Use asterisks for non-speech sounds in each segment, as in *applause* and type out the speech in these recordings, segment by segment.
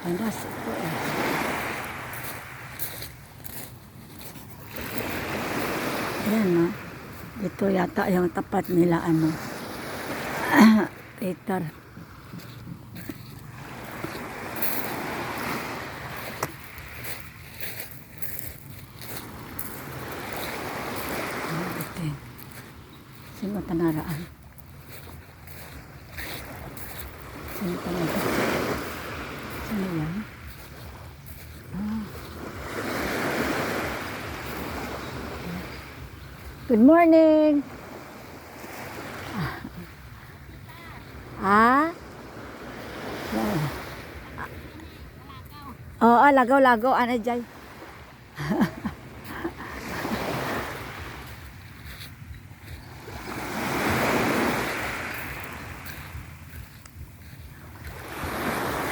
Panas ito eh. Ayan no. Ito yata yung tapat nila ano. *clears throat* Peter. Ah. Sino panaraan? Sino panaraan? Sino yan? Ah. Good morning! Ah? Oo, lagaw-lagaw. Ano dyan? *laughs*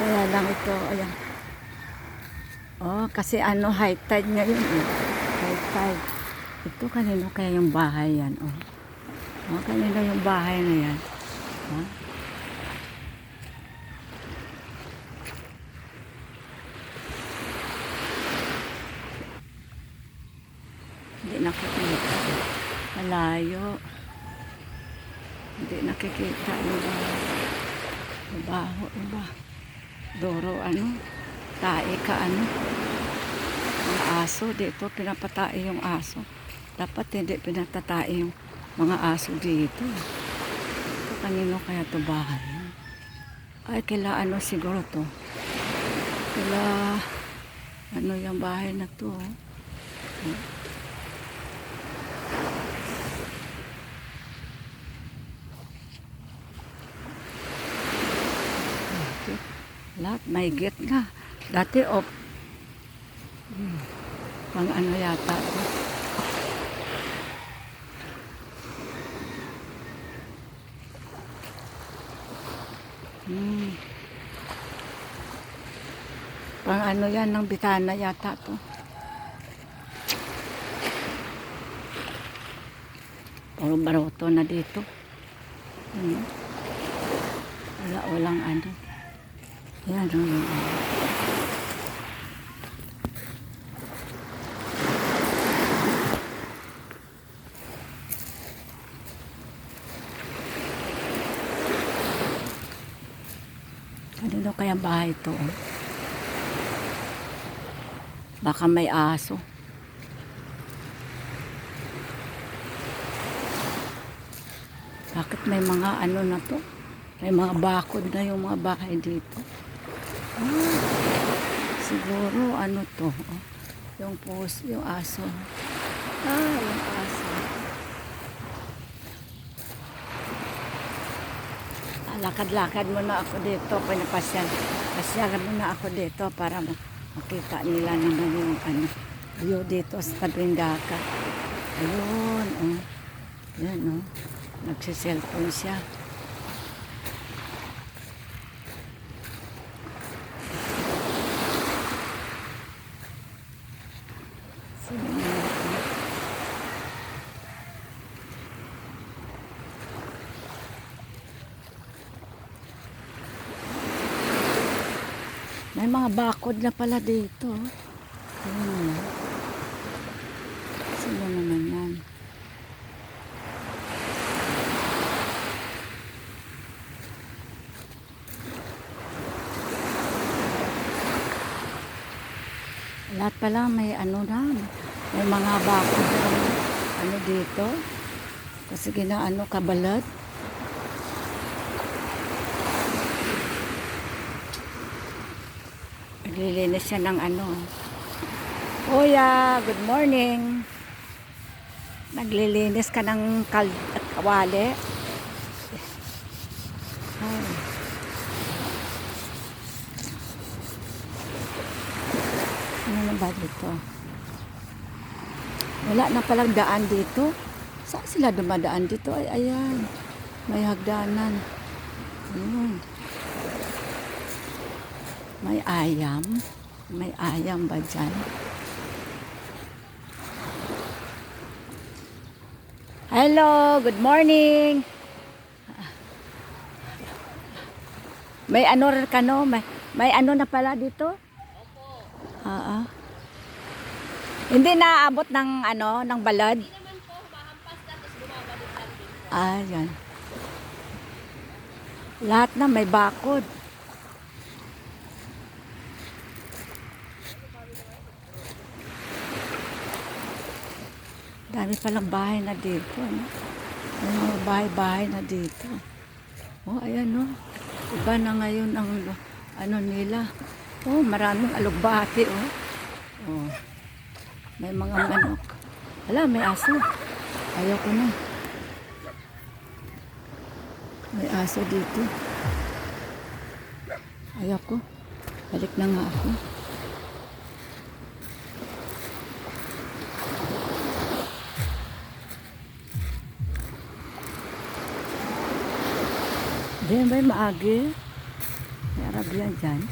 Kaya lang ito, ayan. Oh, kasi ano, high tide ngayon. Eh. High tide. Ito kanino kaya yung bahay yan, oh. Oh, kanino yung bahay na yan? Ha? Hindi nakikita. Malayo. Hindi nakikita bahay. Mabaho, iba. Doro, ano? Tae ka, ano? Ang aso, dito, pinapatae yung aso. Dapat hindi pinatatae yung mga aso dito. Ito, kanino kaya to bahay? Ay, kila ano siguro to? Kila, ano yung bahay na to? oh. Lahat may gate na. Dati off. Hmm. Pang ano yata to. Hmm. Pang ano yan ng bitana yata to. Puro baroto na dito. Hmm. Wala, walang ano. Yan, yan. Kanino kaya bahay ito? Oh? Baka may aso. Bakit may mga ano na to? May mga bakod na yung mga bahay dito. Ah, siguro ano to? Yung pos, yung aso. Ah, yung aso. Lakad-lakad muna ako dito. Pinapasyal. Pasyalan muna ako dito para makita nila naman yung ano, view dito sa tabing dagat. Ayun, oh. Yan, oh. Nagsiselfone siya. Sino nga ito? May mga bakod na pala dito. Ayun. oh. Sino naman yan? Lahat pala may ano na, may mga bakod na ano dito. Kasi ginaano kabalat. Naglilinis siya ng ano. Kuya, good morning. Naglilinis ka ng kal at kawali. Ano na ba dito? Wala na palang daan dito. Saan sila dumadaan dito? Ay, ayan. May hagdanan. Ayun. May ayam. May ayam ba dyan? Hello, good morning. May ano ka no? May, May ano na pala dito? Opo. Oo. Hindi naaabot ng ano, ng balad? Hindi naman po, mahampas na, tapos bumabalik lang din. Ah, yan. Lahat na may bakod. Dami palang bahay na dito. Ano? May mga bahay-bahay na dito. Oh, ayan oh. Iba na ngayon ang ano nila. Oh, maraming alugbati oh. Oh. May mga manok. Hala, may aso. Ayoko na. May aso dito. Ayoko. Balik na nga ako. Diyan ba yung maagi? May Arabian dyan.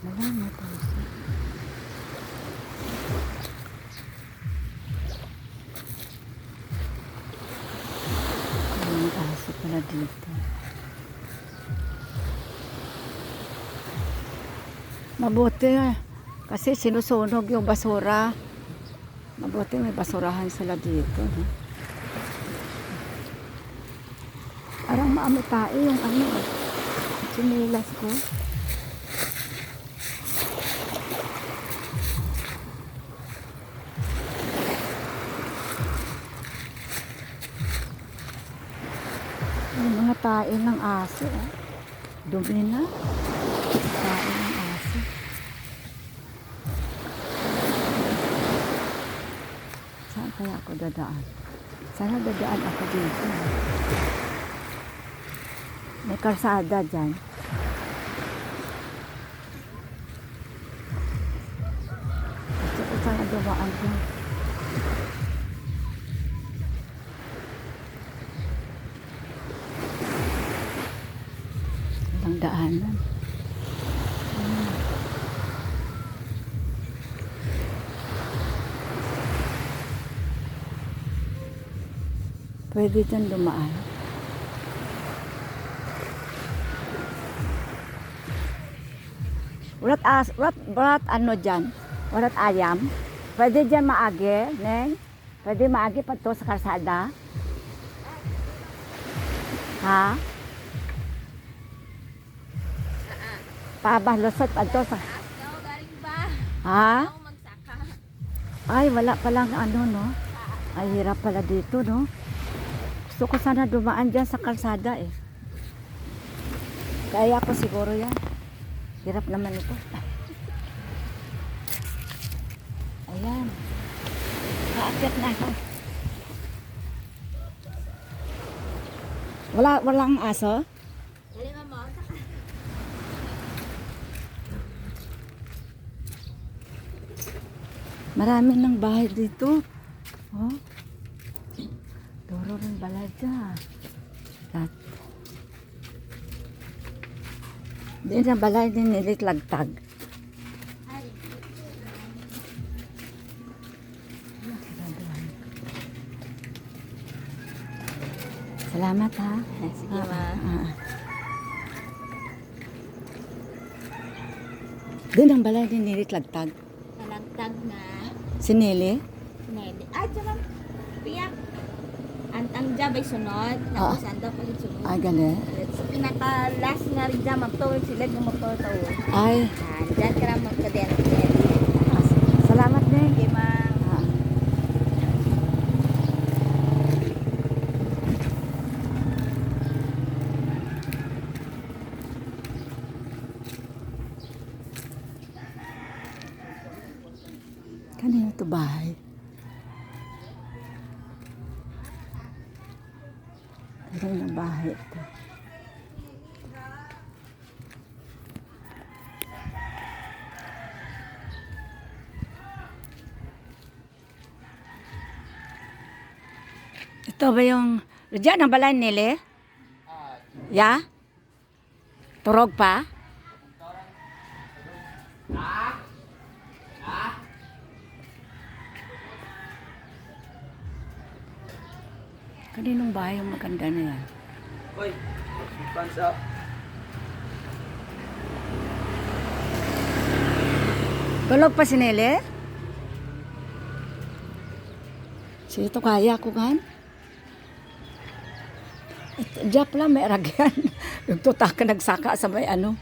Wala nga tayo. May mga aso pala dito. Mabuti eh. Kasi sinusunog yung basura. Mabuti may basurahan sila dito. No? Parang maamo tayo yung ano. Sinilas ko. Yung mga tae ng aso. Oh. Dumi na. Tae ng aso. Saan kaya ako dadaan? Sana dadaan ako dito. May karsada dyan. Ko sana dumaan dyan. Walang daanan. Hmm. Pwede dyan dumaan. Walat as, walat, walat ano dyan? Walat ayam? Pwede dyan maagi, Neng? Pwede maagi pa to sa kalsada? Ha? Pabalusot pa to sa... Ha? Ay, wala palang ano, no? Ay, hirap pala dito, no? Gusto ko sana dumaan dyan sa kalsada, eh. Kaya ko siguro yan. Hirap naman ito. Ayan. Kaakyat na ako. Wala, walang aso? Dali saka. Marami ng bahay dito. Oh. Duro rin balaja. Lat. Din sa balay din nilit lagtag. Salamat ha. sige ma. Ah. Din ang balay din nilit lagtag. Nalagtag na. Sinili? Nede. Ay, tsaka, piyak. Antang dyan bay sunod. Tapos ando pa rin sunod. Ay, gali. Sa pinaka-last nga rin dyan, magtawid sila ng magtawid. Ay, Diyan ka lang magkadente. ah, salamat din. Sige ma. Ah. Kanino to bahay? Ito na bahay ito. Ito ba yung... Diyan ang balay nila? Ya? Turog pa? Ah! Kaninong bahay yung maganda na yan? Hoy, pansa. Tulog pa si Nele? Sige, ito kaya ko kan. Diyan pala may ragyan. *laughs* yung tutak nagsaka sa may ano.